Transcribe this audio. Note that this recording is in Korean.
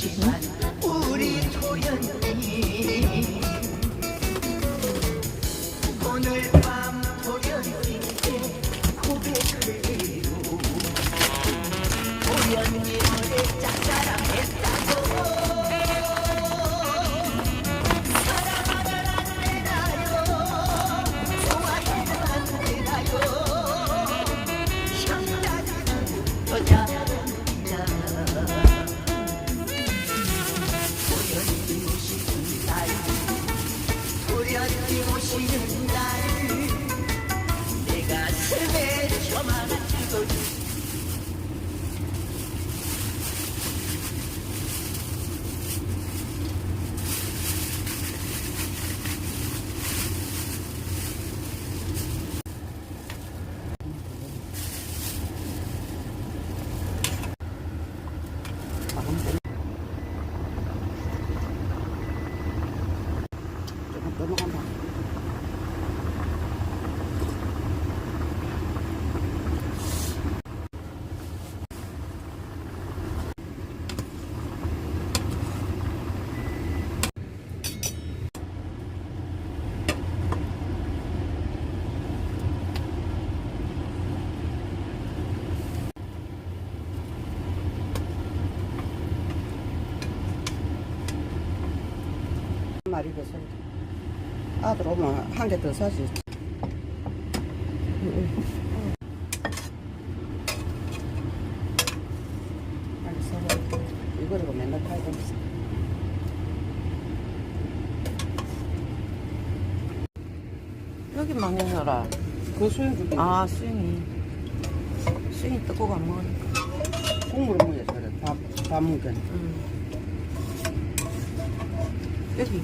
She's not 오시는 날 내가 삶에 저만 지고 조금 더 먹어봐. 한 마리 더 사야지. 아들 오면 한 개 더 사지. 이거를 맨날 팔고 있어. 여기 망해서라. 그 수영 주기. 아, 수영이. 수영이 뜨거워 안 먹으니까. 국물 먹어야 저래. 밥, 밥 먹으니. 음. 여기.